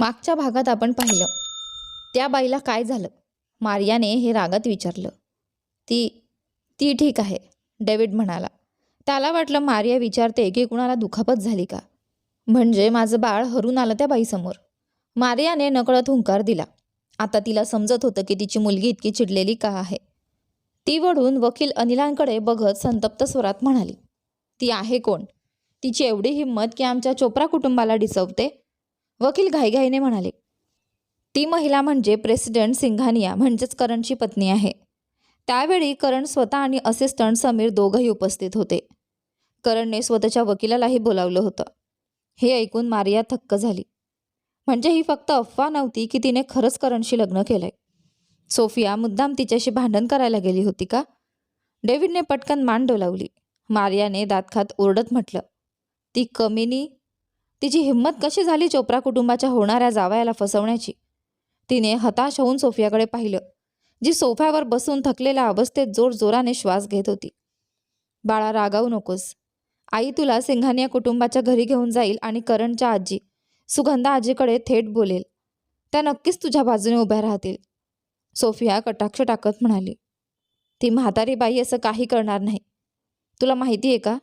मागच्या भागात आपण पाहिलं. त्या बाईला काय झालं? मारियाने हे रागात विचारलं. ती ती ठीक आहे डेव्हिड म्हणाला. त्याला वाटलं मारिया विचारते की कुणाला दुखापत झाली का? म्हणजे माझं बाळ हरून आलं त्या बाईसमोर. मारियाने नकळत हुंकार दिला. आता तिला समजत होतं की तिची मुलगी इतकी चिडलेली का आहे. ती वढून वकील अनिलांकडे बघत संतप्त स्वरात म्हणाली ती आहे कोण? तिची एवढी हिंमत की आमच्या चोप्रा कुटुंबाला डिसवते? वकील घाईघाईने म्हणाले ती महिला म्हणजे प्रेसिडेंट सिंघानिया म्हणजेच करणची पत्नी आहे. त्यावेळी करण स्वतः आणि असिस्टंट समीर दोघंही उपस्थित होते. करणने स्वतःच्या वकिलालाही बोलावलं होतं. हे ऐकून मारिया थक्क झाली. म्हणजे ही फक्त अफवा नव्हती की तिने खरंच करणशी लग्न केलंय. सोफिया मुद्दाम तिच्याशी भांडण करायला गेली होती का? डेव्हिडने पटकन मान डोलावली. मारियाने दातखात ओरडत म्हटलं ती कमिनी तिची हिंमत कशी झाली चोप्रा कुटुंबाच्या होणाऱ्या जावयाला फसवण्याची? तिने हताश होऊन सोफियाकडे पाहिलं जी सोफ्यावर बसून थकलेल्या अवस्थेत जोर जोराने श्वास घेत होती. बाळा रागावू नकोस. आई तुला सिंघानिया कुटुंबाच्या घरी घेऊन जाईल आणि करणच्या आजी सुगंधा आजीकडे थेट बोलेल. त्या नक्कीच तुझ्या बाजूने उभ्या राहतील. सोफिया कटाक्ष टाकत म्हणाली. ती म्हातारी बाई असं काही करणार नाही. तुला माहिती आहे का?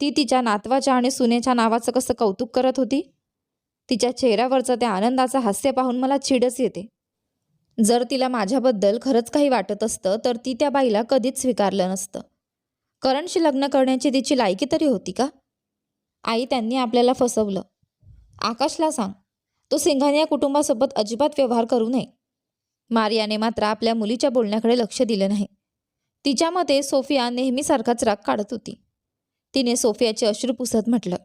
ती तिच्या नातवाच्या आणि सुनेच्या नावाचं कसं कौतुक करत होती? तिच्या चेहऱ्यावरचं त्या आनंदाचं हास्य पाहून मला चिडच येते. जर तिला माझ्याबद्दल खरंच काही वाटत असतं तर ती त्या बाईला कधीच स्वीकारलं नसतं. करणशी लग्न करण्याची तिची लायकी तरी होती का? आई त्यांनी आपल्याला फसवलं. आकाशला सांग तो सिंघानिया कुटुंबासोबत अजिबात व्यवहार करू नये. मारियाने मात्र आपल्या मुलीच्या बोलण्याकडे लक्ष दिलं नाही. तिच्या मते सोफिया नेहमीसारखाच राग काढत होती. तिने सोफियाचे अश्रू पुसत म्हटलं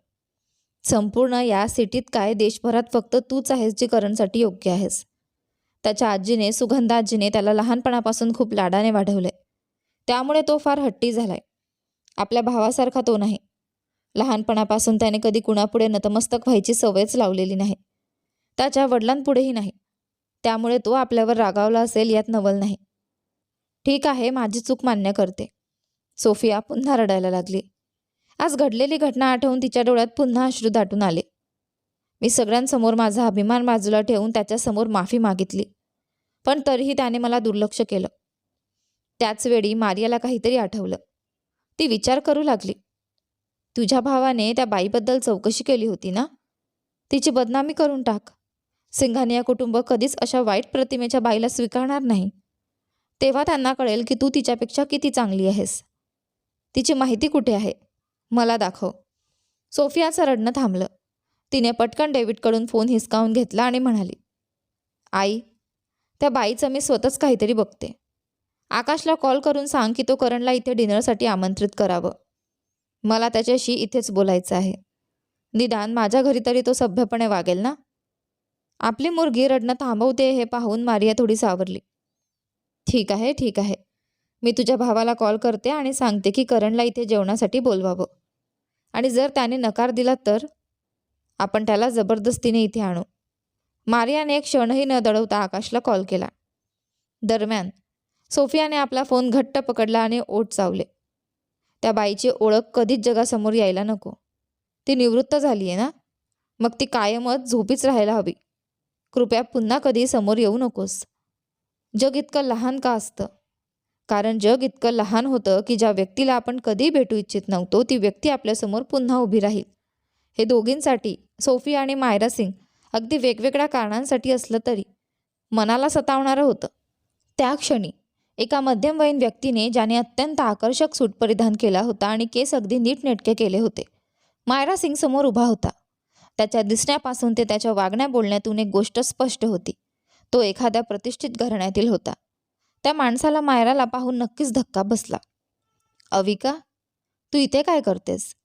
संपूर्ण या सिटीत काय? देशभरात फक्त तूच आहेस जी करणसाठी योग्य आहेस. त्याच्या आजीने सुगंधा आजीने त्याला लहानपणापासून खूप लाडाने वाढवले. त्यामुळे तो फार हट्टी झालाय. आपल्या भावासारखा तो नाही. लहानपणापासून त्याने कधी कुणापुढे नतमस्तक व्हायची सवयच लावलेली नाही. त्याच्या वडिलांपुढेही नाही. त्यामुळे तो आपल्यावर रागावला असेल यात नवल नाही. ठीक आहे माझी चूक मान्य करते. सोफिया पुन्हा रडायला लागली. आज घडलेली घटना आठवून तिच्या डोळ्यात पुन्हा अश्रू दाटून आले. मी सगळ्यांसमोर माझा अभिमान बाजूला ठेवून त्याच्यासमोर माफी मागितली पण तरीही त्याने मला दुर्लक्ष केलं. त्याचवेळी मारियाला काहीतरी आठवलं. ती विचार करू लागली. तुझ्या भावाने त्या बाईबद्दल चौकशी केली होती ना? तिची बदनामी करून टाक. सिंघानिया कुटुंब कधीच अशा वाईट प्रतिमेच्या बाईला स्वीकारणार नाही. तेव्हा त्यांना कळेल की तू तिच्यापेक्षा किती चांगली आहेस. तिची माहिती कुठे आहे? मला दाखव. सोफियाचं रडणं थांबलं. तिने पटकन डेव्हिडकडून फोन हिसकावून घेतला आणि म्हणाली आई त्या बाईचं मी स्वतःच काहीतरी बघते. आकाशला कॉल करून सांग की तो करणला इथे डिनरसाठी आमंत्रित करावं. मला त्याच्याशी इथेच बोलायचं आहे. निदान माझ्या घरी तरी तो सभ्यपणे वागेल ना? आपली मुलगी रडणं थांबवते हे पाहून मारिया थोडी सावरली. ठीक आहे ठीक आहे. मी तुझ्या भावाला कॉल करते आणि सांगते की करणला इथे जेवणासाठी बोलवावं. आणि जर त्याने नकार दिला तर? आपण त्याला जबरदस्तीने इथे आणू. मारियाने एक क्षणही न दडवता आकाशला कॉल केला. दरम्यान सोफियाने आपला फोन घट्ट पकडला आणि ओठ चावले. त्या बाईची ओळख कधीच जगासमोर यायला नको. ती निवृत्त झाली आहे ना? मग ती कायमच झोपीच राहायला हवी. कृपया पुन्हा कधी समोर येऊ नकोस. जग इतकं लहान का असतं? कारण जग इतकं लहान होतं की ज्या व्यक्तीला आपण कधी भेटू इच्छित नव्हतो ती व्यक्ती आपल्यासमोर पुन्हा उभी राहील. हे दोघींसाठी सोफी आणि मायरा सिंग अगदी वेगवेगळ्या कारणांसाठी असलं तरी मनाला सतावणारं होतं. त्या क्षणी एका मध्यमवयीन व्यक्तीने ज्याने अत्यंत आकर्षक सूट परिधान केला होता आणि केस अगदी नीटनेटके केले होते मायरा सिंग समोर उभा होता. त्याच्या दिसण्यापासून ते त्याच्या वागण्या बोलण्यातून एक गोष्ट स्पष्ट होती. तो एखाद्या प्रतिष्ठित घराण्यातील होता. त्या माणसाला मायराला पाहून नक्कीच धक्का बसला. अविका तू इथे काय करतेस?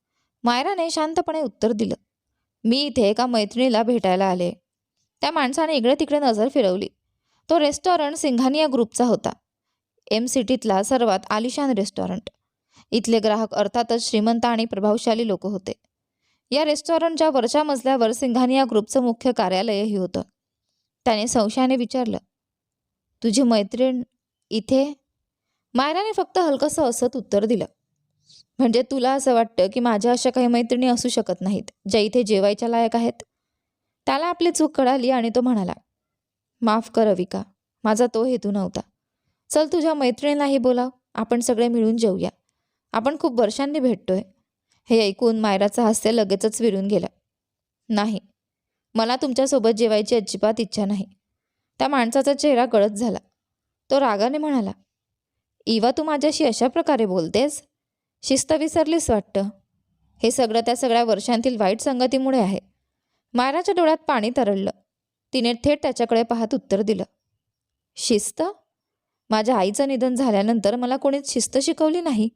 मायराने शांतपणे उत्तर दिलं. मी इथे एका मैत्रिणीला भेटायला आले. त्या माणसाने इकडे तिकडे नजर फिरवली. तो रेस्टॉरंट सिंघानिया ग्रुपचा होता. एम सिटीतला सर्वात आलिशान रेस्टॉरंट. इथले ग्राहक अर्थातच श्रीमंत आणि प्रभावशाली लोक होते. या रेस्टॉरंटच्या वरच्या मजल्यावर सिंघानिया ग्रुपचं मुख्य कार्यालयही होतं. त्याने संशयाने विचारलं तुझी मैत्रीण इथे? मायराने फक्त हलकंसं असत उत्तर दिलं. म्हणजे तुला असं वाटतं की माझ्या अशा काही मैत्रिणी असू शकत नाहीत ज्या इथे जेवायच्या लायक आहेत? त्याला आपली चूक कळाली आणि तो म्हणाला माफ कर अविका माझा तो हेतू नव्हता. चल तुझ्या मैत्रिणीलाही बोलाव आपण सगळे मिळून जेऊया. आपण खूप वर्षांनी भेटतोय. हे ऐकून मायराचं हास्य लगेचच विरून गेलं. नाही मला तुमच्यासोबत जेवायची अजिबात इच्छा नाही. त्या माणसाचा चेहरा गळत झाला. तो रागाने म्हणाला इवा तू माझ्याशी अशा प्रकारे बोलतेस? शिस्त विसरलीस वाटतं? हे सगळं त्या सगळ्या वर्षांतील वाईट संगतीमुळे आहे. मायराच्या डोळ्यात पाणी तरळलं. तिने थेट त्याच्याकडे पाहत उत्तर दिलं शिस्त? माझ्या आईचं निधन झाल्यानंतर मला कोणीच शिस्त शिकवली नाही?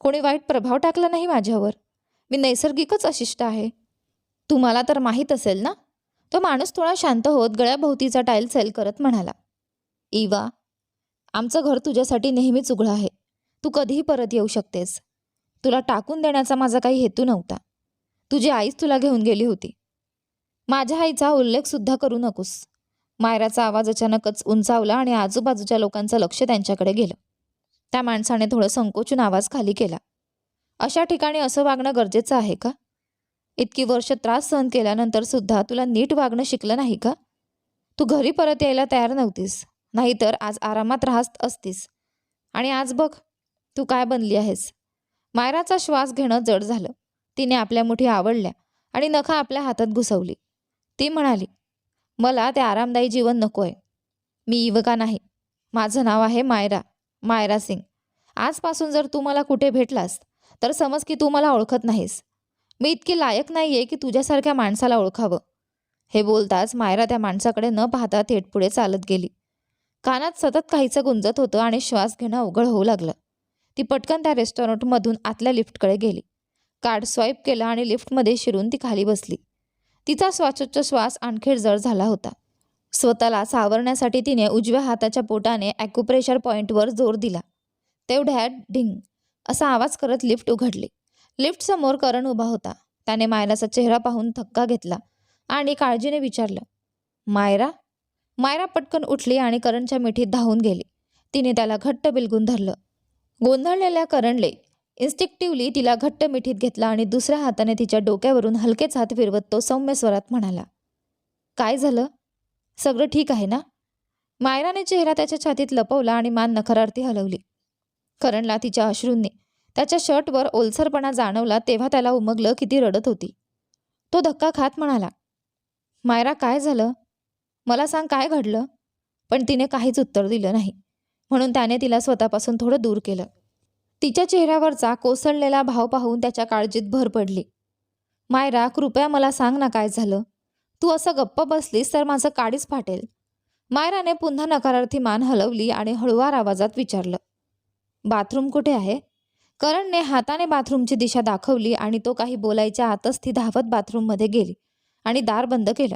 कोणी वाईट प्रभाव टाकला नाही माझ्यावर? मी नैसर्गिकच अशिष्ट आहे. तुम्हाला तर माहीत असेल ना? तो माणूस थोडा शांत होत गळ्याभोवतीचा टाईल सेल करत म्हणाला इवा आमचं घर तुझ्यासाठी नेहमीच उघडं आहे. तू कधीही परत येऊ शकतेस. तुला टाकून देण्याचा माझा काही हेतू नव्हता. तुझी आईच तुला घेऊन गेली होती. माझ्या आईचा उल्लेखसुद्धा करू नकोस. मायराचा आवाज अचानकच उंचावला आणि आजूबाजूच्या लोकांचं लक्ष त्यांच्याकडे गेलं. त्या माणसाने थोडं संकोचून आवाज खाली केला. अशा ठिकाणी असं वागणं गरजेचं आहे का? इतकी वर्ष त्रास सहन केल्यानंतर सुद्धा तुला नीट वागणं शिकलं नाही का? तू घरी परत यायला तयार नव्हतीस. नाहीतर आज आरामात राहत असतीस. आणि आज बघ तू काय बनली आहेस. मायराचा श्वास घेणं जड झालं. तिने आपल्या मुठी आवडल्या आणि नखा आपल्या हातात घुसवली. ती म्हणाली मला ते आरामदायी जीवन नको आहे. मी युवका नाही. माझं नाव आहे मायरा मायरा सिंग. आजपासून जर तू मला कुठे भेटलास तर समज की तू मला ओळखत नाहीस. मी इतकी लायक नाही आहे की तुझ्यासारख्या माणसाला ओळखावं. हे बोलताच मायरा त्या माणसाकडे न पाहता थेट पुढे चालत गेली. कानात सतत काहीचं गुंजत होतं आणि श्वास घेणं अवघड होऊ लागलं. ती पटकन त्या रेस्टॉरंटमधून आतल्या लिफ्टकडे गेली. कार्ड स्वाईप केलं आणि लिफ्टमध्ये शिरून ती खाली बसली. तिचा श्वासोच्च श्वास आणखी जड झाला होता. स्वतःला सावरण्यासाठी तिने उजव्या हाताच्या पोटाने ॲक्युप्रेशर पॉईंटवर जोर दिला. तेवढ्यात ढिंग असा आवाज करत लिफ्ट उघडली. लिफ्टसमोर करण उभा होता. त्याने मायराचा चेहरा पाहून धक्का घेतला आणि काळजीने विचारलं मायरा मायरा पटकन उठली आणि करणच्या मिठीत धावून गेली. तिने त्याला घट्ट बिलगून धरलं. गोंधळलेल्या करणले इन्स्टिक्टिव्हली तिला घट्ट मिठीत घेतला आणि दुसऱ्या हाताने तिच्या डोक्यावरून हलकेच हात फिरवत तो सौम्य स्वरात म्हणाला काय झालं? सगळं ठीक आहे ना? मायराने चेहरा त्याच्या छातीत लपवला आणि मान नखरार्थी हलवली. करणला तिच्या अश्रूंनी त्याच्या शर्टवर ओलसरपणा जाणवला तेव्हा त्याला उमगलं किती रडत होती. तो धक्का खात म्हणाला मायरा काय झालं? मला सांग काय घडलं? पण तिने काहीच उत्तर दिलं नाही. म्हणून त्याने तिला स्वतःपासून थोडं दूर केलं. तिच्या चेहऱ्यावरचा कोसळलेला भाव पाहून त्याच्या काळजीत भर पडली. मायरा कृपया मला सांग ना काय झालं? तू असं गप्प बसलीस तर माझं काडीच फाटेल. मायराने पुन्हा नकारार्थी मान हलवली आणि हळुवार आवाजात विचारलं. बाथरूम कुठे आहे? करणने हाताने बाथरूमची दिशा दाखवली आणि तो काही बोलायच्या आतच ती धावत बाथरूममध्ये गेली आणि दार बंद केलं.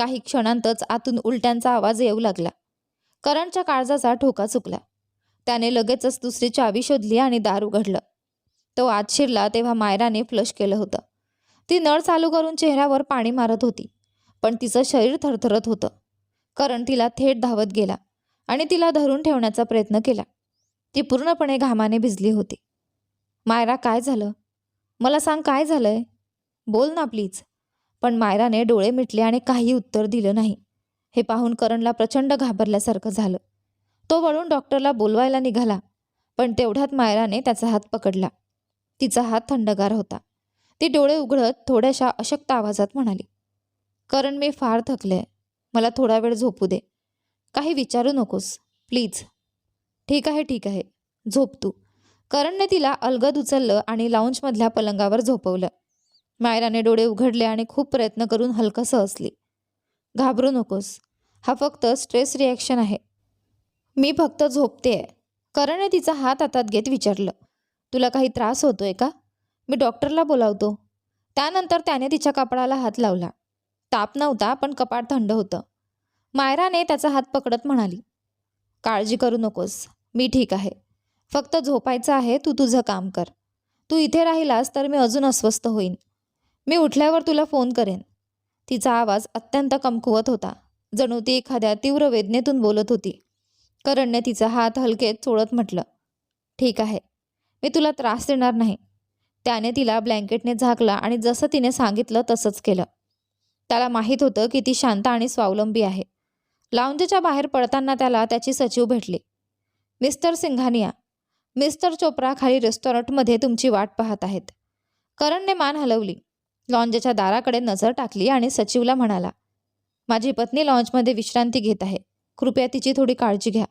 काही क्षणांतच आतून उलट्यांचा आवाज येऊ लागला. करणच्या काळजाचा ठोका चुकला. त्याने लगेचच दुसरी चावी शोधली आणि दार उघडलं. तो आत शिरला तेव्हा मायराने फ्लश केलं होतं. ती नळ चालू करून चेहऱ्यावर पाणी मारत होती पण तिचं शरीर थरथरत होतं. करण तिला थेट धावत गेला आणि तिला धरून ठेवण्याचा प्रयत्न केला. ती पूर्णपणे घामाने भिजली होती. मायरा काय झालं? मला सांग काय झालंय? बोल ना प्लीज. पण मायराने डोळे मिटले आणि काही उत्तर दिलं नाही. हे पाहून करणला प्रचंड घाबरल्यासारखं झालं. तो वळून डॉक्टरला बोलवायला निघाला पण तेवढ्यात मायराने त्याचा हात पकडला. तिचा हात थंडगार होता. ती डोळे उघडत थोड्याशा अशक्त आवाजात म्हणाली करण मी फार थकले मला थोडा वेळ झोपू दे. काही विचारू नकोस. प्लीज. ठीक आहे ठीक आहे. झोप तू. करणने तिला अलगद उचललं आणि लाऊंजमधल्या पलंगावर झोपवलं. मायराने डोळे उघडले आणि खूप प्रयत्न करून हलकंसं हसली. घाबरू नकोस. हा फक्त स्ट्रेस रिॲक्शन आहे. मी फक्त झोपते आहे करणने तिचा हात हातात घेत विचारलं तुला काही त्रास होतोय का? मी डॉक्टरला बोलावतो. त्यानंतर त्याने तिच्या कपाळाला हात लावला. ताप नव्हता पण कपाळ थंड होतं. मायराने त्याचा हात पकडत म्हणाली काळजी करू नकोस. मी ठीक आहे. फक्त झोपायचं आहे. तू तुझं काम कर. तू इथे राहिलास तर मी अजून अस्वस्थ होईन. मी उठल्यावर तुला फोन करेन. तिचा आवाज अत्यंत कमकुवत होता. जणू ती एखाद्या तीव्र वेदनेतून बोलत होती. करणने तिचा हात हलकेत चोळत म्हटलं ठीक आहे. मी तुला त्रास देणार नाही. त्याने तिला ब्लँकेटने झाकला आणि जसं तिने सांगितलं तसंच केलं. त्याला माहीत होतं की ती शांत आणि स्वावलंबी आहे. लाऊंजच्या बाहेर पडताना त्याला त्याची सचिव भेटली. मिस्टर सिंघानिया मिस्टर चोप्रा खाली रेस्टॉरंटमध्ये तुमची वाट पाहत आहेत. करणने मान हलवली. लॉन्जच्या दाराकडे नजर टाकली आणि सचिवला म्हणाला माझी पत्नी लॉन्जमध्ये विश्रांती घेत आहे. कृपया तिची थोडी काळजी घ्या.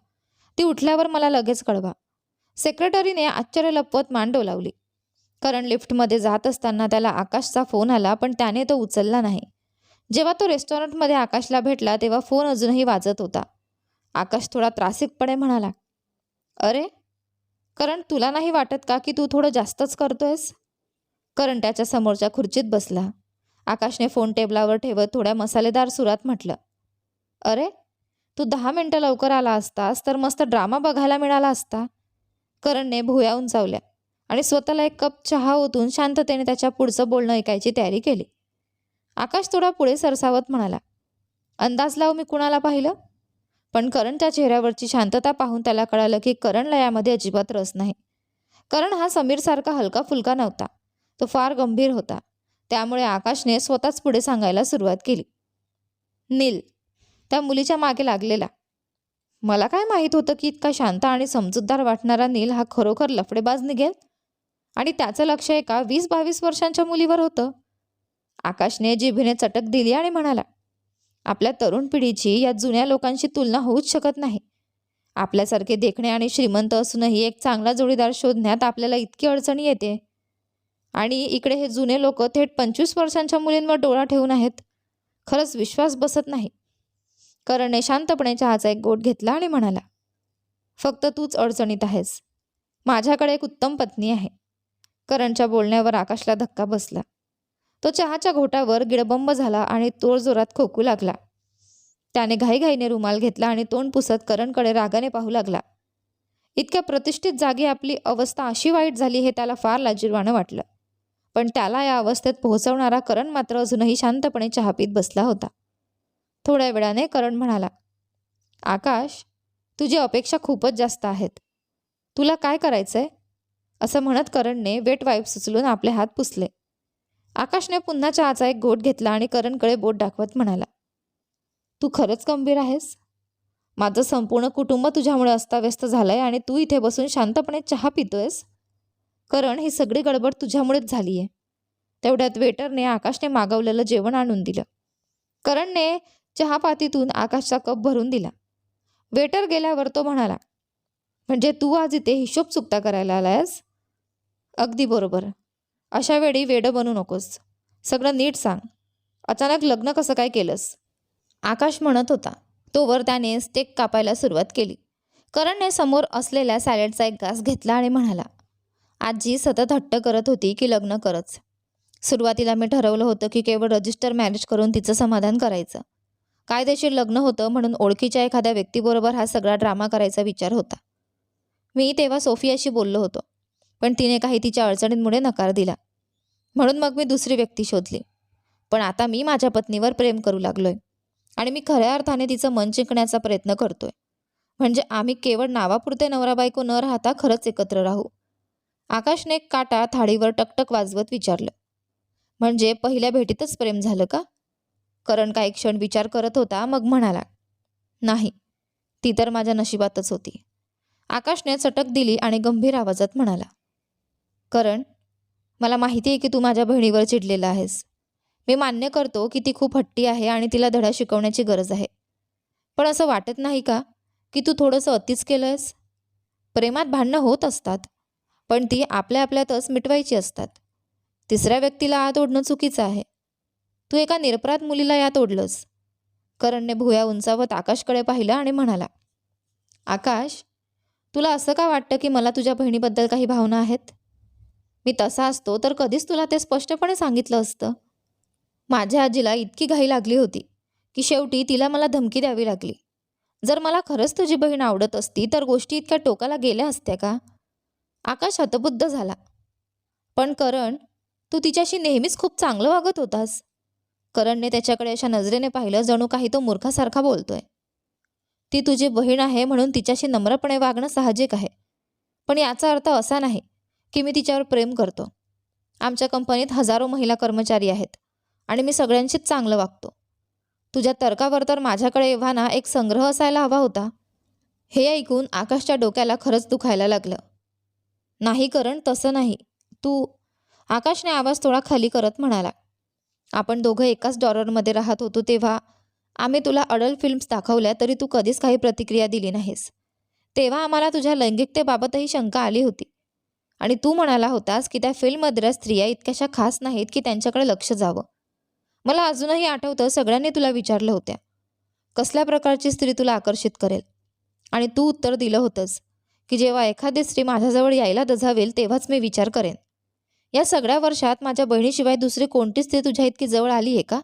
ती उठल्यावर मला लगेच कळवा. सेक्रेटरीने आश्चर्य लपवत मांडव लावली कारण लिफ्टमध्ये जात असताना त्याला आकाशचा फोन आला पण त्याने तो उचलला नाही. जेव्हा तो रेस्टॉरंटमध्ये आकाशला भेटला तेव्हा फोन अजूनही वाजत होता. आकाश थोडा त्रासिकपणे म्हणाला अरे करण तुला नाही वाटत का की तू थोडं जास्तच करतोयस? करण त्याच्या समोरच्या खुर्चीत बसला. आकाशने फोन टेबलावर ठेवत थोड्या मसालेदार सुरात म्हटलं अरे तू दहा मिनटं लवकर आला असतास तर मस्त ड्रामा बघायला मिळाला असता. करणने भुया उंचावल्या आणि स्वतःला एक कप चहा ओतून शांततेने त्याच्या पुढचं बोलणं ऐकायची तयारी केली. आकाश थोडा पुढे सरसावत म्हणाला अंदाज लाव मी कुणाला पाहिलं? पण करणच्या चेहऱ्यावरची शांतता पाहून त्याला कळालं की करणला यामध्ये अजिबात रस नाही. करण हा समीरसारखा हलका फुलका नव्हता. तो फार गंभीर होता. त्यामुळे आकाशने स्वतःच पुढे सांगायला सुरुवात केली. नील त्या मुलीच्या मागे लागलेला. मला काय माहीत होतं की इतका शांत आणि समजूतदार वाटणारा नील हा खरोखर लफडेबाज निघेल आणि त्याचं लक्ष एका वीस बावीस वर्षांच्या मुलीवर होतं. आकाशने जिभेने चटक दिली आणि म्हणाला आपल्या तरुण पिढीची या जुन्या लोकांशी तुलना होऊच शकत नाही. आपल्यासारखे देखणे आणि श्रीमंत असूनही एक चांगला जोडीदार शोधण्यात आपल्याला इतकी अडचणी येते. आणि इकडे हे जुने लोक थेट पंचवीस वर्षांच्या मुलींवर डोळा ठेवून आहेत. खरंच विश्वास बसत नाही. करणने शांतपणे चहाचा एक गोट घेतला आणि म्हणाला फक्त तूच अडचणीत आहेस. माझ्याकडे एक उत्तम पत्नी आहे. करणच्या बोलण्यावर आकाशला धक्का बसला. तो चहाच्या घोटावर गिडबंब झाला आणि तोड जोरात खोकू लागला. त्याने घाईघाईने रुमाल घेतला आणि तोंड पुसत करणकडे रागाने पाहू लागला. इतक्या प्रतिष्ठित जागी आपली अवस्था अशी वाईट झाली हे त्याला फार लाजीरवाणं वाटलं. पण त्याला या अवस्थेत पोहोचवणारा करण मात्र अजूनही शांतपणे चहा पीत बसला होता. थोड्या वेळाने करण म्हणाला आकाश तुझी अपेक्षा खूपच जास्त आहेत. तुला काय करायचंय? असं म्हणत करणने वेट वाईप सुचलून आपले हात पुसले. आकाशने पुन्हा चहाचा एक गोट घेतला आणि करणकडे बोट दाखवत म्हणाला तू खरंच गंभीर आहेस? माझं संपूर्ण कुटुंब तुझ्यामुळे अस्ताव्यस्त झालंय आणि तू इथे बसून शांतपणे चहा पितोयस? करण ही सगळी गडबड तुझ्यामुळेच झाली आहे तेवढ्यात वेटरने आकाशने मागवलेलं जेवण आणून दिलं. करणने चहापातीतून आकाशचा कप भरून दिला. वेटर गेल्यावर तो म्हणाला म्हणजे तू आज इथे हिशोब चुकता करायला आलायस? अगदी बरोबर. अशा वेळी वेडं बनू नकोस. सगळं नीट सांग. अचानक लग्न कसं काय केलंस? आकाश म्हणत होता. तोवर त्याने स्टेक कापायला सुरुवात केली. करणने समोर असलेल्या सॅलेडचा एक घास घेतला आणि म्हणाला आजी सतत हट्ट करत होती की लग्न करच. सुरुवातीला मी ठरवलं होतं की केवळ रजिस्टर मॅरेज करून तिचं समाधान करायचं. कायदेशीर लग्न होतं म्हणून ओळखीच्या एखाद्या व्यक्तीबरोबर हा सगळा ड्रामा करायचा विचार होता. मी तेव्हा सोफियाशी बोललो होतो पण तिने काही तिच्या अडचणींमुळे नकार दिला. म्हणून मग मी दुसरी व्यक्ती शोधली. पण आता मी माझ्या पत्नीवर प्रेम करू लागलोय आणि मी खऱ्या अर्थाने तिचं मन जिंकण्याचा प्रयत्न करतोय. म्हणजे आम्ही केवळ नावापुरते नवरा बायको न राहता खरंच एकत्र राहू. आकाशने काटा थाळीवर टकटक वाजवत विचारलं. म्हणजे पहिल्या भेटीतच प्रेम झालं का? करण काही क्षण विचार करत होता मग म्हणाला नाही ती तर माझ्या नशिबातच होती. आकाशने चटक दिली आणि गंभीर आवाजात म्हणाला करण मला माहिती आहे की तू माझ्या बहिणीवर चिडलेला आहेस. मी मान्य करतो की ती खूप हट्टी आहे आणि तिला धडा शिकवण्याची गरज आहे. पण असं वाटत नाही का की तू थोडंसं अतिच केलं आहेस प्रेमात भांडणं होत असतात. पण ती आपल्या आपल्यातच मिटवायची असतात. तिसऱ्या व्यक्तीला आत ओढणं चुकीचं आहे. तू एका निरपराध मुलीला यात ओढलंस. करणने भुया उंचावत आकाशकडे पाहिलं आणि म्हणाला आकाश तुला असं का वाटतं की मला तुझ्या बहिणीबद्दल काही भावना आहेत? मी तसा असतो तर कधीच तुला ते स्पष्टपणे सांगितलं असतं. माझ्या आजीला इतकी घाई लागली होती की शेवटी तिला मला धमकी द्यावी लागली. जर मला खरंच तुझी बहीण आवडत असती तर गोष्टी इतक्या टोकाला गेल्या असत्या का? आकाश हतबुद्ध झाला. पण करण तू तिच्याशी नेहमीच खूप चांगलं वागत होतास. करणने त्याच्याकडे अशा नजरेने पाहिलं जणू काही तो मूर्खासारखा बोलतोय. ती तुझी बहीण आहे म्हणून तिच्याशी नम्रपणे वागणं साहजिक आहे. पण याचा अर्थ असा नाही की मी तिच्यावर प्रेम करतो. आमच्या कंपनीत हजारो महिला कर्मचारी आहेत आणि मी सगळ्यांशीच चांगलं वागतो. तुझ्या तर्कावर तर माझ्याकडे एव्हाना एक संग्रह असायला हवा होता. हे ऐकून आकाशच्या डोक्याला खरंच दुखायला लागलं. नाही करण तसं नाही. तू आकाशने आवाज थोडा खाली करत म्हणाला. आपण दोघं एकाच डॉलरमध्ये राहत होतो तेव्हा आम्ही तुला अडल फिल्म्स दाखवल्या तरी तू कधीच काही प्रतिक्रिया दिली नाहीस. तेव्हा आम्हाला तुझ्या लैंगिकतेबाबतही शंका आली होती. आणि तू म्हणाला होतास की त्या फिल्ममधल्या स्त्रिया इतक्याशा खास नाहीत की त्यांच्याकडे लक्ष जावं. मला अजूनही आठवतं सगळ्यांनी तुला विचारलं होत्या. कसल्या प्रकारची स्त्री तुला आकर्षित करेल? आणि तू उत्तर दिलं होतंस. की जेव्हा एखादी स्त्री माझ्याजवळ यायला दजावेल तेव्हाच मी विचार करेन. या सगळ्या वर्षात माझ्या बहिणीशिवाय दुसरी कोणती स्त्री तुझ्या इतकी जवळ आली आहे का?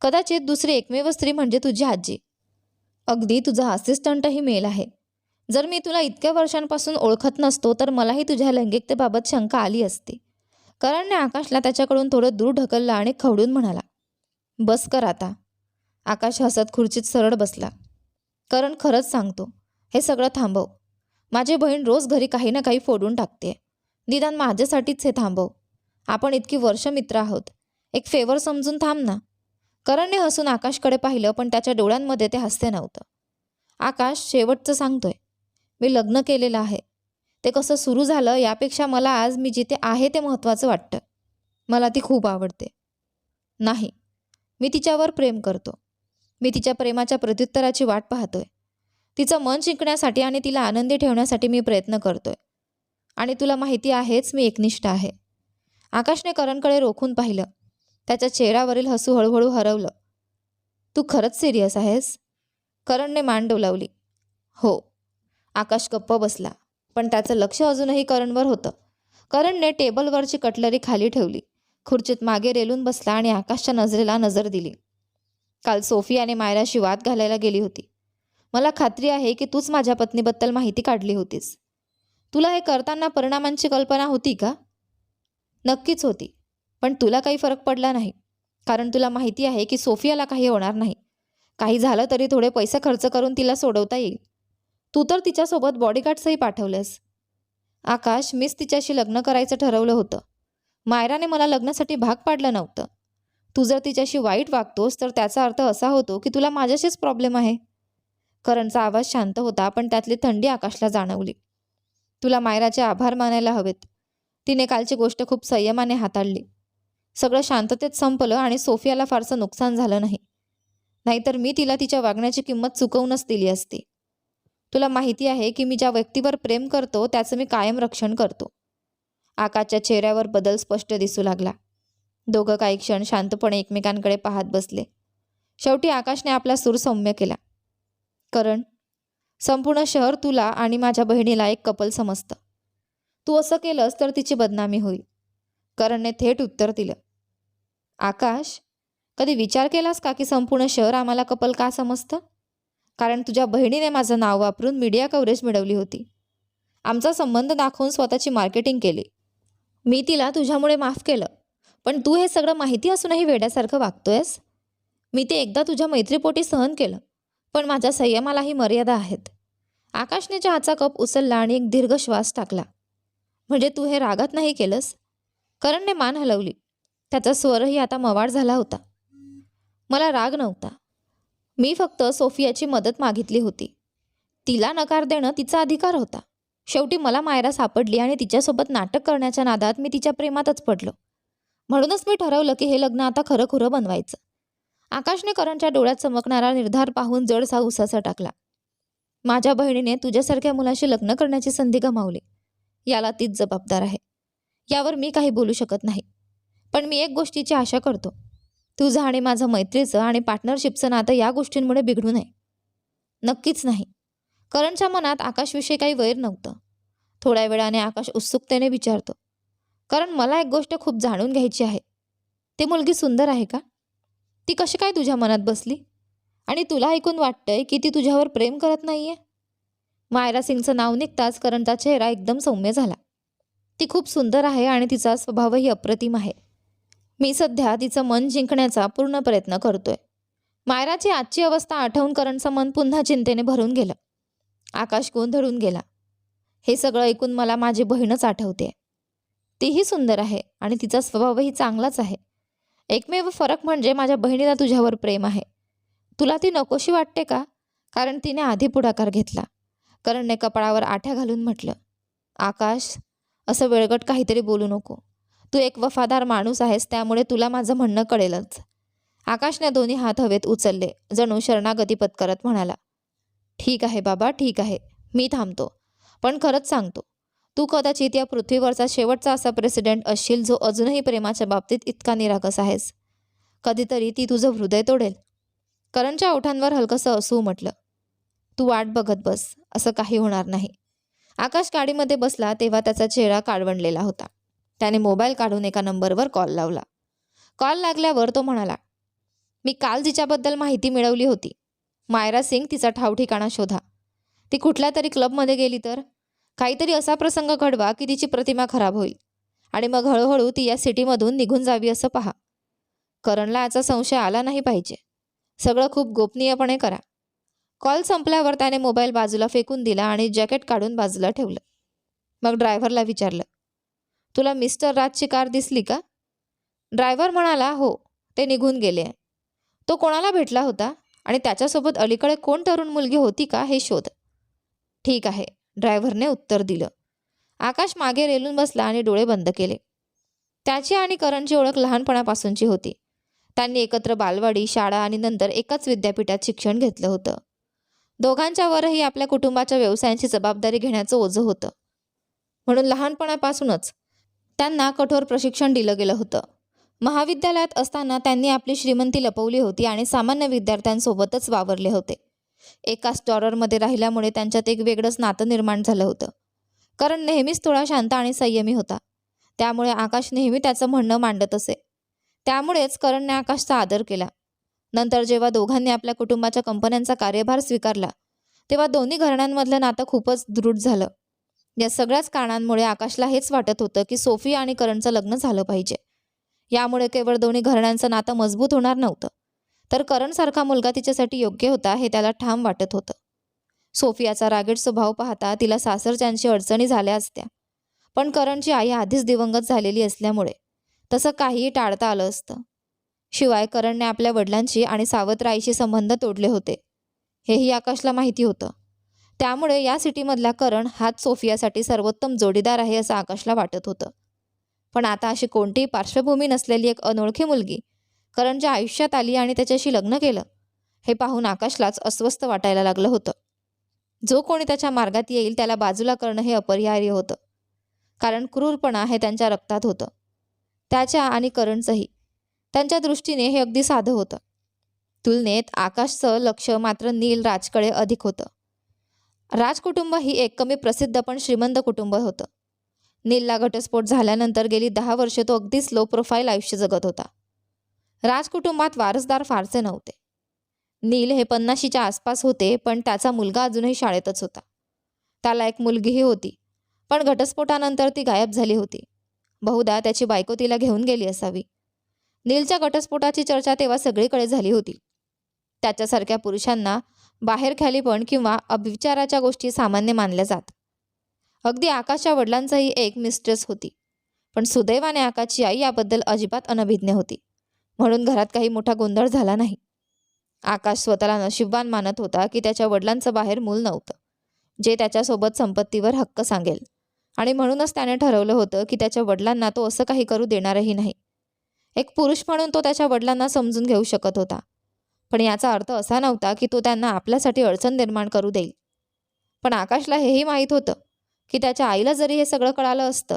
कदाचित दुसरी एकमेव स्त्री म्हणजे तुझी आजी. अगदी तुझा असिस्टंटही मेल आहे. जर मी तुला इतक्या वर्षांपासून ओळखत नसतो तर मलाही तुझ्या लैंगिकतेबाबत शंका आली असती. करणने आकाशला त्याच्याकडून थोडं दूर ढकललं आणि खवडून म्हणाला बस कर आता. आकाश हसत खुर्चीत सरळ बसला. करण खरंच सांगतो. हे सगळं थांबव. माझी बहीण रोज घरी काही ना काही फोडून टाकते. निदान माझ्यासाठीच हे थांबव. आपण इतकी वर्ष मित्र आहोत. एक फेवर समजून थांब ना. करणने हसून आकाशकडे पाहिलं पण त्याच्या डोळ्यांमध्ये ते हसते नव्हतं. आकाश शेवटचं सांगतोय. मी लग्न केलेलं आहे. ते कसं सुरू झालं यापेक्षा मला आज मी जिथे आहे ते महत्त्वाचं वाटतं. मला ती खूप आवडते. नाही. मी तिच्यावर प्रेम करतो. मी तिच्या प्रेमाच्या प्रत्युत्तराची वाट पाहतोय. तिचं मन जिंकण्यासाठी आणि तिला आनंदी ठेवण्यासाठी मी प्रयत्न करतोय. आणि तुला माहिती आहेच मी एकनिष्ठ आहे. आकाशने करणकडे रोखून पाहिलं. त्याच्या चेहऱ्यावरील हसू हळूहळू हरवलं. तू खरंच सिरियस आहेस? करणने मान डोलावली. हो. आकाश गप्प बसला. पण त्याचं लक्ष अजूनही करणवर होतं. करणने टेबलवरची कटलरी खाली ठेवली. खुर्चीत मागे रेलून बसला आणि आकाशच्या नजरेला नजर दिली. काल सोफी आणि मायराशी वाद घालायला गेली होती. मला खात्री आहे की तूच माझ्या पत्नीबद्दल माहिती काढली होतीस. तुला हे करताना परिणामांची कल्पना होती का? नक्कीच होती पण तुला काही फरक पडला नाही. कारण तुला माहिती आहे की सोफियाला काही होणार नाही. काही झालं तरी थोडे पैसे खर्च करून तिला सोडवता येईल. तू तर तिच्यासोबत बॉडीगार्ड्सही पाठवलंस. आकाश मीच तिच्याशी लग्न करायचं ठरवलं होतं. मायराने मला लग्नासाठी भाग पाडलं नव्हतं. तू जर तिच्याशी वाईट वागतोस तर त्याचा अर्थ असा होतो की तुला माझ्याशीच प्रॉब्लेम आहे. करणचा आवाज शांत होता पण त्यातली थंडी आकाशला जाणवली. तुला मायराचे आभार मानायला हवेत. तिने कालची गोष्ट खूप संयमाने हाताळली. सगळं शांततेत संपलं आणि सोफियाला फारसं नुकसान झालं नाही. नाहीतर मी तिला तिच्या वागण्याची किंमत चुकवूनच दिली असती. तुला माहिती आहे की मी ज्या व्यक्तीवर प्रेम करतो त्याचं मी कायम रक्षण करतो. आकाशच्या चेहऱ्यावर बदल स्पष्ट दिसू लागला. दोघं काही क्षण शांतपणे एकमेकांकडे पाहत बसले. शेवटी आकाशने आपला सूर सौम्य केला. करण संपूर्ण शहर तुला आणि माझ्या बहिणीला एक कपल समजतं. तू असं केलंस तर तिची बदनामी होईल. करणने थेट उत्तर दिलं. आकाश कधी विचार केलास का की संपूर्ण शहर आम्हाला कपल का समजतं? कारण तुझ्या बहिणीने माझं नाव वापरून मीडिया कव्हरेज मिळवली होती. आमचा संबंध दाखवून स्वतःची मार्केटिंग केली. मी तिला तुझ्यामुळे माफ केलं. पण तू हे सगळं माहिती असूनही वेड्यासारखं वागतोयस? मी ते एकदा तुझ्या मैत्रीपोटी सहन केलं. पण माझ्या संयमालाही मर्यादा आहेत. आकाशने चहाचा कप उचलला आणि एक दीर्घ श्वास टाकला. म्हणजे तू हे रागात नाही केलंस? करणने मान हलवली. त्याचा स्वरही आता मवाड झाला होता. मला राग नव्हता. मी फक्त सोफियाची मदत मागितली होती. तिला नकार देणं तिचा अधिकार होता. शेवटी मला मायरा सापडली आणि तिच्यासोबत नाटक करण्याच्या नादात मी तिच्या प्रेमातच पडलो. म्हणूनच मी ठरवलं की हे लग्न आता खरं खुरं बनवायचं. आकाशने करणच्या डोळ्यात चमकणारा निर्धार पाहून जडसा उसासा टाकला. माझ्या बहिणीने तुझ्यासारख्या मुलाशी लग्न करण्याची संधी गमावली. याला तीच जबाबदार आहे. यावर मी काही बोलू शकत नाही. पण मी एक गोष्टीची आशा करतो. तुझं आणि माझं मैत्रीचं आणि पार्टनरशिपचं नातं या गोष्टींमुळे बिघडू नये. नक्कीच नाही. करणच्या मनात आकाशविषयी काही वैर नव्हतं. थोड्या वेळाने आकाश उत्सुकतेने विचारतो. कारण मला एक गोष्ट खूप जाणून घ्यायची आहे. ती मुलगी सुंदर आहे का? ती कशी काय तुझ्या मनात बसली? आणि तुला ऐकून वाटतंय की ती तुझ्यावर प्रेम करत नाहीये? मायरा सिंगचं नाव निघताच करणचा चेहरा एकदम सौम्य झाला. ती खूप सुंदर आहे आणि तिचा स्वभावही अप्रतिम आहे. मी सध्या तिचं मन जिंकण्याचा पूर्ण प्रयत्न करतोय. मायराची आजची अवस्था आठवून करणचं मन पुन्हा चिंतेने भरून गेलं. आकाश गोंधळून गेला. हे सगळं ऐकून मला माझी बहीणच आठवते तीही सुंदर आहे आणि तिचा स्वभावही चांगलाच आहे. एकमेव फरक म्हणजे माझ्या बहिणीला तुझ्यावर प्रेम आहे. तुला ती नकोशी वाटते का? कारण तिने आधी पुढाकार घेतला. करणने कपाळावर आठ्या घालून म्हटलं आकाश असं वेळगट काहीतरी बोलू नको. तू एक वफादार माणूस आहेस त्यामुळे तुला माझं म्हणणं कळेलच. आकाशने दोन्ही हात हवेत उचलले जणू शरणागती पत्करत म्हणाला ठीक आहे बाबा ठीक आहे. मी थांबतो. पण खरंच सांगतो तू कदाचित या पृथ्वीवरचा शेवटचा असा प्रेसिडेंट असशील जो अजूनही प्रेमाच्या बाबतीत इतका निरागस आहेस. कधीतरी ती तुझं हृदय तोडेल. करणच्या ओठांवर हलकंसं असू म्हटलं. तू वाट बघत बस असं काही होणार नाही. आकाश गाडीमध्ये बसला तेव्हा त्याचा चेहरा काळवंडलेला होता. त्याने मोबाईल काढून एका नंबरवर कॉल लावला. कॉल लागल्यावर तो म्हणाला मी काल तिच्याबद्दल माहिती मिळवली होती. मायरा सिंग तिचा ठाव ठिकाणा शोधा. ती कुठल्या तरी क्लबमध्ये गेली तर काहीतरी असा प्रसंग घडवा की तिची प्रतिमा खराब होईल. आणि मग हळूहळू ती या सिटीमधून निघून जावी असं पहा. करणला याचा संशय आला नाही पाहिजे. सगळं खूप गोपनीयपणे करा. कॉल संपल्यावर त्याने मोबाईल बाजूला फेकून दिला आणि जॅकेट काढून बाजूला ठेवलं. मग ड्रायव्हरला विचारलं तुला मिस्टर राजची कार दिसली का? ड्रायव्हर म्हणाला हो ते निघून गेले आहे. तो कोणाला भेटला होता? आणि त्याच्यासोबत अलीकडे कोण तरुण मुलगी होती का हे शोध. ठीक आहे. ड्रायव्हरने उत्तर दिलं. आकाश मागे रेलून बसला आणि डोळे बंद केले. त्याची आणि करणची ओळख लहानपणापासूनची होती. त्यांनी एकत्र बालवाडी शाळा आणि नंतर एकाच विद्यापीठात शिक्षण घेतलं होतं. दोघांच्यावरही आपल्या कुटुंबाच्या व्यवसायांची जबाबदारी घेण्याचं ओझं होतं. म्हणून लहानपणापासूनच त्यांना कठोर प्रशिक्षण दिलं गेलं होतं. महाविद्यालयात असताना त्यांनी आपली श्रीमंती लपवली होती आणि सामान्य विद्यार्थ्यांसोबतच वावरले होते. एकाच डॉलरमध्ये राहिल्यामुळे त्यांच्यात एक वेगळंच नातं निर्माण झालं होतं. कारण नेहमीच थोडा शांत आणि संयमी होता. त्यामुळे आकाश नेहमी त्याचं म्हणणं मांडत असे. त्यामुळेच करणने आकाशचा आदर केला. नंतर जेव्हा दोघांनी आपल्या कुटुंबाच्या कंपन्यांचा कार्यभार स्वीकारला तेव्हा दोन्ही घराण्यांमधलं नातं खूपच दृढ झालं. या सगळ्याच कारणांमुळे आकाशला हेच वाटत होतं की सोफी आणि करणचं लग्न झालं पाहिजे. यामुळे केवळ दोन्ही घराण्यांचं नातं मजबूत होणार नव्हतं. तर करणसारखा मुलगा तिच्यासाठी योग्य होता हे त्याला ठाम वाटत होतं. सोफियाचा रागीट स्वभाव पाहता तिला सासरच्यांची अडचणी झाल्या असत्या. पण करणची आई आधीच दिवंगत झालेली असल्यामुळे तसं काहीही टाळता आलं असतं. शिवाय करणने आपल्या वडिलांची आणि सावत्राईशी संबंध तोडले होते. हेही आकाशला माहिती होतं. त्यामुळे या सिटीमधला करण हाच सोफियासाठी सर्वोत्तम जोडीदार आहे असं आकाशला वाटत होतं. पण आता अशी कोणतीही पार्श्वभूमी नसलेली एक अनोळखी मुलगी करणच्या आयुष्यात आली आणि त्याच्याशी लग्न केलं हे पाहून आकाशलाच अस्वस्थ वाटायला लागलं होतं. जो कोणी त्याच्या मार्गात येईल त्याला बाजूला करणं हे अपरिहार्य होतं. कारण क्रूरपणा हे त्यांच्या रक्तात होतं. त्याच्या आणि करणचंही. त्यांच्या दृष्टीने हे अगदी साधं होतं. तुलनेत आकाशचं लक्ष मात्र नील राजकडे अधिक होतं. राज कुटुंब ही एक कमी प्रसिद्ध पण श्रीमंत कुटुंब होतं. नीलला घटस्फोट झाल्यानंतर गेली दहा वर्षे तो अगदीच लो प्रोफाईल आयुष्य जगत होता. राज कुटुंबात वारसदार फारसे नव्हते. नील हे पन्नाशीच्या आसपास होते पण त्याचा मुलगा अजूनही शाळेतच होता. त्याला एक मुलगीही होती पण घटस्फोटानंतर ती गायब झाली होती. बहुधा त्याची बायको तिला घेऊन गेली असावी. नीलच्या घटस्फोटाची चर्चा तेव्हा सगळीकडे झाली होती. त्याच्यासारख्या पुरुषांना बाहेर पण किंवा अभिचाराच्या गोष्टी सामान्य मानल्या जात. अगदी आकाशच्या वडिलांचाही एक मिस्ट्रेस होती पण सुदैवाने आकाशची आई याबद्दल अजिबात अनभिज्ञ होती. म्हणून घरात काही मोठा गोंधळ झाला नाही. आकाश स्वतःला नशीबवान मानत होता की त्याच्या वडिलांचं बाहेर मूल नव्हतं जे त्याच्यासोबत संपत्तीवर हक्क सांगेल. आणि म्हणूनच त्याने ठरवलं होतं की त्याच्या वडिलांना तो असं काही करू देणारही नाही. एक पुरुष म्हणून तो त्याच्या वडिलांना समजून घेऊ शकत होता. पण याचा अर्थ असा नव्हता की तो त्यांना आपल्यासाठी अडचण निर्माण करू देईल. पण आकाशला हेही माहीत होतं की त्याच्या आईला जरी हे सगळं कळालं असतं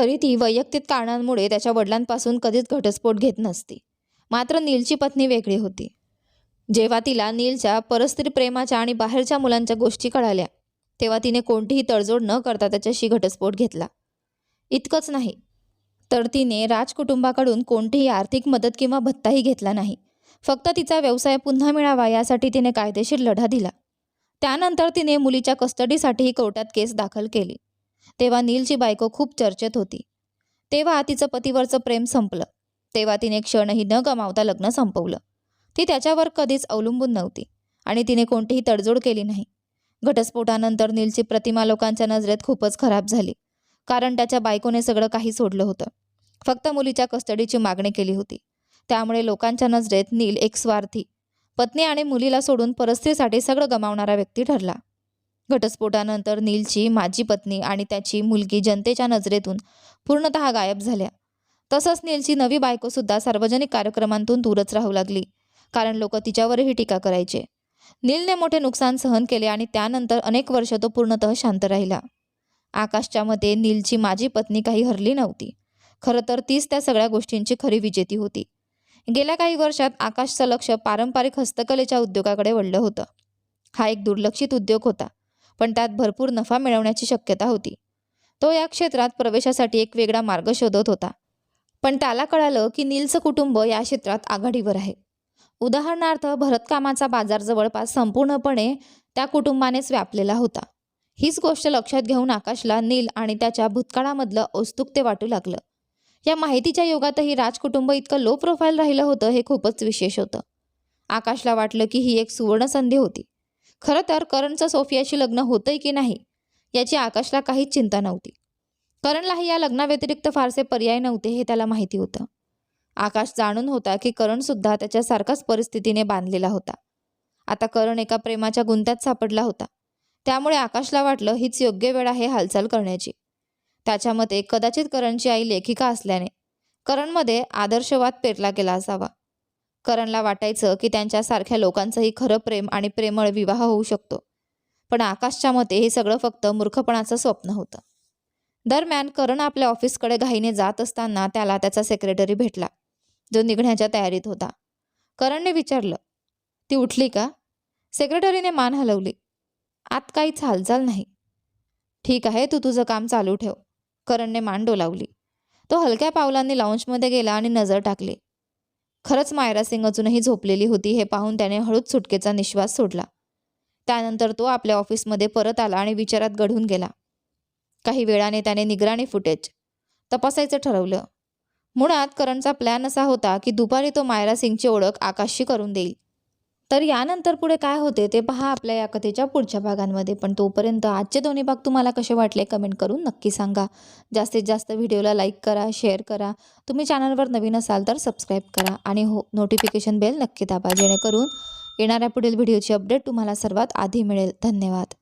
तरी ती वैयक्तिक कारणांमुळे त्याच्या वडिलांपासून कधीच घटस्फोट घेत नसती. मात्र नीलची पत्नी वेगळी होती. जेव्हा तिला नीलच्या परस्त्री प्रेमाच्या आणि बाहेरच्या मुलांच्या गोष्टी कळाल्या तेव्हा तिने कोणतीही तडजोड न करता त्याच्याशी घटस्फोट घेतला. इतकंच नाही तर तिने राजकुटुंबाकडून कोणतीही आर्थिक मदत किंवा भत्ताही घेतला नाही. फक्त तिचा व्यवसाय पुन्हा मिळावा यासाठी तिने कायदेशीर लढा दिला. त्यानंतर तिने मुलीच्या कस्टडीसाठीही कोर्टात केस दाखल केली. तेव्हा नीलची बायको खूप चर्चेत होती. तेव्हा तिचं पतीवरचं प्रेम संपलं. तेव्हा तिने क्षणही न गमावता लग्न संपवलं. ती त्याच्यावर कधीच अवलंबून नव्हती आणि तिने कोणतीही तडजोड केली नाही. घटस्फोटानंतर नीलची प्रतिमा लोकांच्या नजरेत खूपच खराब झाली कारण त्याच्या बायकोने सगळं काही सोडलं होतं. फक्त मुलीच्या कस्टडीची मागणी केली होती. त्यामुळे लोकांच्या नजरेत नील एक स्वार्थी पत्नी आणि मुलीला सोडून परस्त्रीसाठी सगळं गमावणारा व्यक्ती ठरला. घटस्फोटानंतर नीलची माजी पत्नी आणि त्याची मुलगी जनतेच्या नजरेतून पूर्णतः गायब झाल्या. तसंच नीलची नवी बायकोसुद्धा सार्वजनिक कार्यक्रमांतून दूरच राहू लागली कारण लोक तिच्यावरही टीका करायचे. नीलने मोठे नुकसान सहन केले आणि त्यानंतर अनेक वर्ष तो पूर्णतः शांत राहिला. आकाशच्या मते नीलची माझी पत्नी काही हरली नव्हती. खरं तर तीच त्या सगळ्या गोष्टींची खरी विजेती होती. गेल्या काही वर्षात आकाशचं लक्ष पारंपरिक हस्तकलेच्या उद्योगाकडे वळलं होतं. हा एक दुर्लक्षित उद्योग होता. पण त्यात भरपूर नफा मिळवण्याची शक्यता होती. तो या क्षेत्रात प्रवेशासाठी एक वेगळा मार्ग शोधत होता. पण त्याला कळालं की नीलचं कुटुंब या क्षेत्रात आघाडीवर आहे. उदाहरणार्थ भरतकामाचा बाजार जवळपास संपूर्णपणे त्या कुटुंबानेच व्यापलेला होता. हीच गोष्ट लक्षात घेऊन आकाशला नील आणि त्याच्या भूतकाळामधलं औत्सुक्य वाटू लागलं. या माहितीच्या युगातही राजकुटुंब इतकं लो प्रोफाईल राहिलं होतं हे खूपच विशेष होतं. आकाशला वाटलं की ही एक सुवर्ण संधी होती. खरं तर करणचं सोफियाशी लग्न होतंय की नाही याची आकाशला काहीच चिंता नव्हती. करणलाही या लग्नाव्यतिरिक्त फारसे पर्याय नव्हते हे त्याला माहिती होतं. आकाश जाणून होता की करणसुद्धा त्याच्यासारखाच परिस्थितीने बांधलेला होता. आता करण एका प्रेमाच्या गुंत्यात सापडला होता. त्यामुळे आकाशला वाटलं हीच योग्य वेळ आहे हालचाल करण्याची. त्याच्या मते कदाचित करणची आई लेखिका असल्याने करणमध्ये आदर्शवाद पेरला गेला असावा. करणला वाटायचं की त्यांच्यासारख्या लोकांचंही खरं प्रेम आणि प्रेमळ विवाह होऊ शकतो. पण आकाशच्या मते हे सगळं फक्त मूर्खपणाचं स्वप्न होतं. दरम्यान करण आपल्या ऑफिसकडे घाईने जात असताना त्याला त्याचा सेक्रेटरी भेटला. जो निघण्याच्या तयारीत होता. करणने विचारलं ती उठली का? सेक्रेटरीने मान हलवली आत काहीच हालचाल नाही. ठीक आहे तू तुझं काम चालू ठेव. करणने मान डोलावली. तो हलक्या पावलांनी लाऊंजमध्ये गेला आणि नजर टाकली. खरंच मायरा सिंग अजूनही झोपलेली होती हे पाहून त्याने हळूच सुटकेचा निश्वास सोडला. त्यानंतर तो आपल्या ऑफिसमध्ये परत आला आणि विचारात गढून गेला. काही वेळाने त्याने निगराणी फुटेज तपासायचं ठरवलं. मुळात करणचा प्लॅन असा होता की दुपारी तो मायरा सिंगची ओळख आकाशशी करून देईल. तर यानंतर पुढे काय होते ते पहा आपल्या या कथेच्या पुढच्या भागांमध्ये. पण तोपर्यंत आजचे दोन्ही भाग तुम्हाला कसे वाटले कमेंट करून नक्की सांगा. जास्तीत जास्त व्हिडिओला लाईक करा शेअर करा. तुम्ही चॅनलवर नवीन असाल तर सबस्क्राईब करा आणि हो नोटिफिकेशन बेल नक्की दाबा जेणेकरून येणाऱ्या पुढील व्हिडिओची अपडेट तुम्हाला सर्वात आधी मिळेल. धन्यवाद.